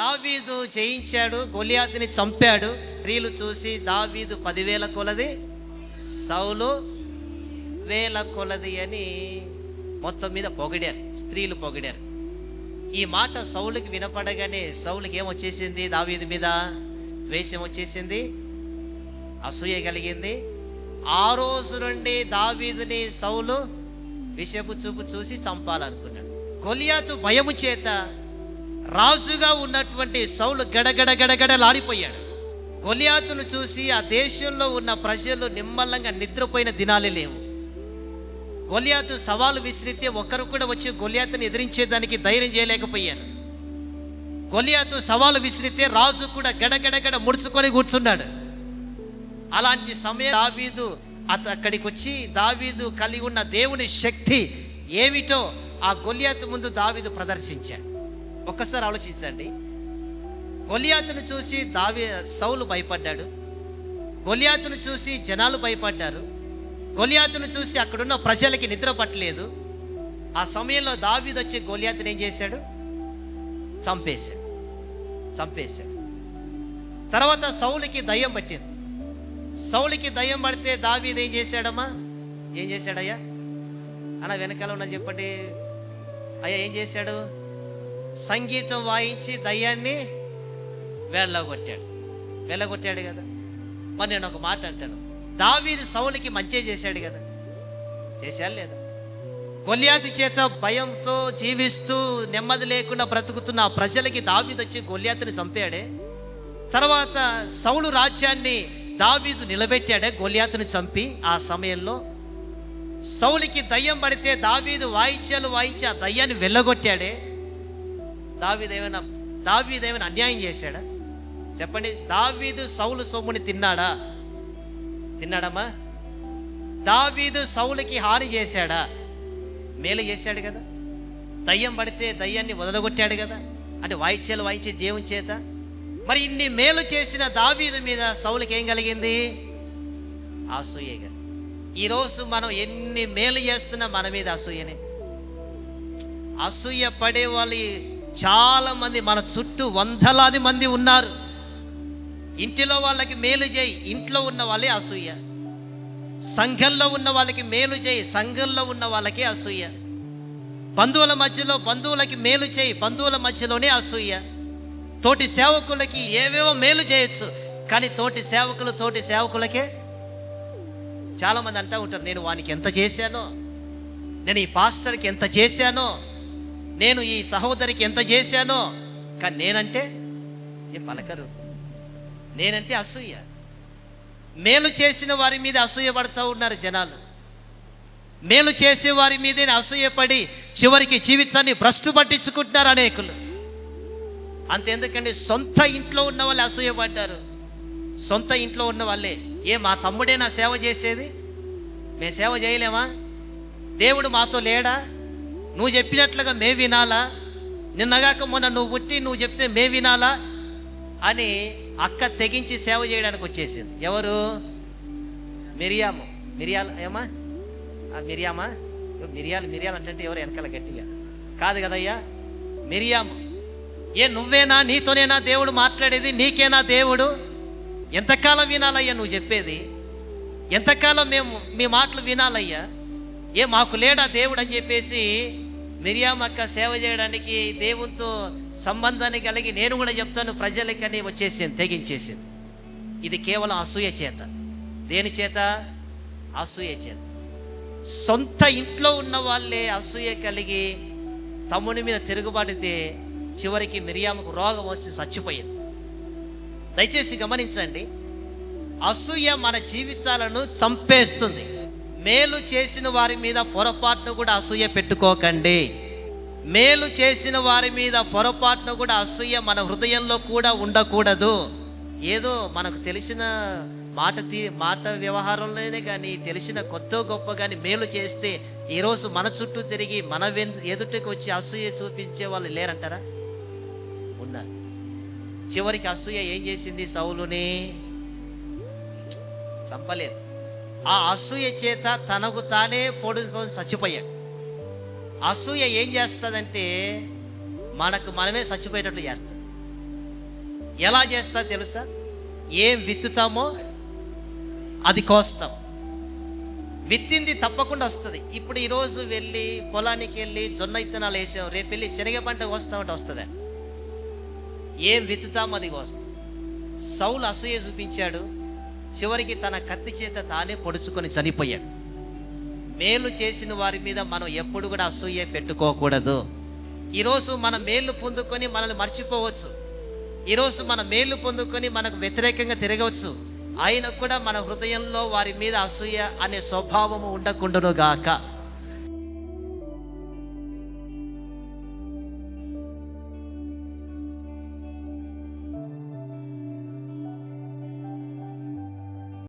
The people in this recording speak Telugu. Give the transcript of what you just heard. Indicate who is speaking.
Speaker 1: దావీదు చేయించాడు గొలియాతిని చంపాడు. స్త్రీలు చూసి దావీదు పదివేల కొలది సౌలు వేల కొలది అని మొత్తం మీద పొగిడారు స్త్రీలు పొగిడారు. ఈ మాట సౌలుకి వినపడగానే సౌలుకి ఏమొచ్చేసింది దావీదు మీద ద్వేషం వచ్చేసింది అసూయ కలిగింది. ఆ రోజు నుండి దావీదుని సౌలు విషపు చూపు చూసి చంపాలనుకున్నాడు. గొలియాతు భయము చేత రాజుగా ఉన్నటువంటి సౌలు గడగడ గడగడలాడిపోయాడు గొలియాతును చూసి ఆ దేశంలో ఉన్న ప్రజలు నిమ్మల్లంగా నిద్రపోయిన దినాలే లేవు. గొలియాతు సవాలు విసిరితే ఒక్కరు కూడా వచ్చి గొలియాతుని ఎదిరించేదానికి ధైర్యం చేయలేకపోయారు. గొలియాతు సవాలు విసిరితే రాజు కూడా గడగడగడ ముడుచుకొని కూర్చున్నాడు. అలాంటి సమయం దావీదు అత అక్కడికి వచ్చి దావీదు కలిగి ఉన్న దేవుని శక్తి ఏమిటో ఆ గొలియాతు ముందు దావీదు ప్రదర్శించాడు. ఒక్కసారి ఆలోచించండి. గొలియాతును చూసి దావి సౌలు భయపడ్డాడు. గొలియాతును చూసి జనాలు భయపడ్డారు. గొలియాతును చూసి అక్కడున్న ప్రజలకి నిద్ర పట్టలేదు. ఆ సమయంలో దావీదు వచ్చి గొలియాతుని ఏం చేశాడు? చంపేశాడు. చంపేశాడు. తర్వాత సౌలికి దయ్యం పట్టింది. సౌలికి దయ్యం పడితే దావీదు ఏం చేశాడమ్మా? ఏం చేశాడయ్యా? అన్న వెనకాల ఉన్నది చెప్పండి. అయ్యా ఏం చేశాడు? సంగీతం వాయించి దయ్యాన్ని వెళ్ళగొట్టాడు. వెళ్ళగొట్టాడు కదా. మరి నేను ఒక మాట అంటాను. దావీది సౌలికి మంచి చేశాడు కదా. చేశాడు లేదా? గొల్యాతి చేత భయంతో జీవిస్తూ నెమ్మది లేకుండా బ్రతుకుతున్న ప్రజలకి దావీదు వచ్చి గొల్యాతిని చంపాడే. తర్వాత సౌలు రాజ్యాన్ని దావీదు నిలబెట్టాడే గొల్యాతుని చంపి ఆ సమయంలో సౌలికి దయ్యం పడితే దావీదు వాయిద్యాలు వాయించి ఆ దయ్యాన్ని వెళ్ళగొట్టాడే. దావీదేమైనా దావీదేమైనా అన్యాయం చేశాడా? చెప్పండి దావీదు సౌలు సొమ్ముని తిన్నాడా? తిన్నాడమ్మా. దావీదు సౌలుకి హాని చేశాడా? మేలు చేశాడు కదా. దయ్యం పడితే దయ్యాన్ని వదలగొట్టాడు కదా. అంటే వాయిద్యాలు వాయించే జీవం చేత. మరి ఇన్ని మేలు చేసిన దావీదు మీద సౌలుకి ఏం కలిగింది? అసూయ కదా. ఈరోజు మనం ఎన్ని మేలు చేస్తున్నా మన మీద అసూయనే. అసూయ పడే వాళ్ళు చాలామంది మన చుట్టూ వందలాది మంది ఉన్నారు. ఇంటిలో వాళ్ళకి మేలు చేయి. ఇంట్లో ఉన్న వాళ్ళే అసూయ. సంఘంలో ఉన్న వాళ్ళకి మేలు చేయి. సంఘంలో ఉన్న వాళ్ళకే అసూయ. బంధువుల మధ్యలో బంధువులకి మేలు చేయి. బంధువుల మధ్యలోనే అసూయ. తోటి సేవకులకి ఏవేవో మేలు చేయొచ్చు. కానీ తోటి సేవకులు తోటి సేవకులకే చాలామంది అంటూ ఉంటారు నేను వానికి ఎంత చేశానో? నేను ఈ పాస్టర్కి ఎంత చేశానో? నేను ఈ సహోదరికి ఎంత చేశానో కానీ నేనంటే ఏ పలకరు. నేనంటే అసూయ. మేలు చేసిన వారి మీద అసూయ పడుతూ ఉన్నారు జనాలు. మేలు చేసే వారి మీదే అసూయపడి చివరికి జీవితాన్ని భ్రష్టు పట్టించుకుంటున్నారు అనేకులు. అంతెందుకండి సొంత ఇంట్లో ఉన్న వాళ్ళు అసూయపడ్డారు. సొంత ఇంట్లో ఉన్న వాళ్ళే. ఏ మా తమ్ముడే నా సేవ చేసేది? మేము సేవ చేయలేమా? దేవుడు మాతో లేడా? నువ్వు చెప్పినట్లుగా మే వినాలా? నిన్నగాక మొన్న నువ్వు పుట్టి నువ్వు చెప్తే మే వినాలా? అని అక్క తెగించి సేవ చేయడానికి వచ్చేసింది. ఎవరు? మిరియాము. మిరియాలు ఏమా? ఆ మిరియామా? మిరియాలు మిరియాలు అంటే ఎవరు వెనకాల గట్టిగా? కాదు కదయ్యా మిరియాము. ఏ నువ్వేనా నీతోనేనా దేవుడు మాట్లాడేది? నీకేనా దేవుడు? ఎంతకాలం వినాలయ్యా నువ్వు చెప్పేది? ఎంతకాలం మేము మీ మాటలు వినాలయ్యా? ఏ మాకు లేడా దేవుడు అని చెప్పేసి మిరియాం అక్క సేవ చేయడానికి దేవునితో సంబంధాన్ని కలిగి నేను కూడా చెప్తాను ప్రజలకని వచ్చేసింది తెగించేసింది. ఇది కేవలం అసూయ చేత. దేని చేత? అసూయ చేత. సొంత ఇంట్లో ఉన్న వాళ్ళే అసూయ కలిగి తమ్ముని మీద తిరుగుబాటితే చివరికి మిరియాముకు రోగం వచ్చి చచ్చిపోయింది. దయచేసి గమనించండి అసూయ మన జీవితాలను చంపేస్తుంది. మేలు చేసిన వారి మీద పొరపాటును కూడా అసూయ పెట్టుకోకండి. మేలు చేసిన వారి మీద పొరపాటును కూడా అసూయ మన హృదయంలో కూడా ఉండకూడదు. ఏదో మనకు తెలిసిన మాట తీ మాట వ్యవహారంలోనే కానీ తెలిసిన కొత్త గొప్ప కానీ మేలు చేస్తే ఈరోజు మన చుట్టూ తిరిగి మన వెన్ ఎదుటికి వచ్చి అసూయ చూపించే వాళ్ళు లేరంటారా? ఉన్నారు. చివరికి అసూయ ఏం చేసింది సౌలుని? చంపలేదు. ఆ అసూయ చేత తనకు తానే పొడుకొని చచ్చిపోయాడు. అసూయ ఏం చేస్తుందంటే మనకు మనమే చచ్చిపోయేటట్లు చేస్తుంది. ఎలా చేస్తా తెలుసా? ఏం విత్తుతామో అది కోస్తాం. విత్తింది తప్పకుండా వస్తుంది. ఇప్పుడు ఈరోజు వెళ్ళి పొలానికి వెళ్ళి జొన్న ఇత్తనాలు వేసాం. రేపు వెళ్ళి శనగ పంట కోస్తామంటే వస్తుందా? ఏం విత్తుతామో అది కోస్తాం. సౌలు అసూయ చూపించాడు. చివరికి తన కత్తి చేత తానే పొడుచుకొని చనిపోయాడు. మేలు చేసిన వారి మీద మనం ఎప్పుడు కూడా అసూయ పెట్టుకోకూడదు. ఈరోజు మన మేలు పొందుకొని మనల్ని మర్చిపోవచ్చు. ఈరోజు మన మేలు పొందుకొని మనకు వ్యతిరేకంగా తిరగవచ్చు. అయినా కూడా మన హృదయంలో వారి మీద అసూయ అనే స్వభావము ఉండకుండాను గాక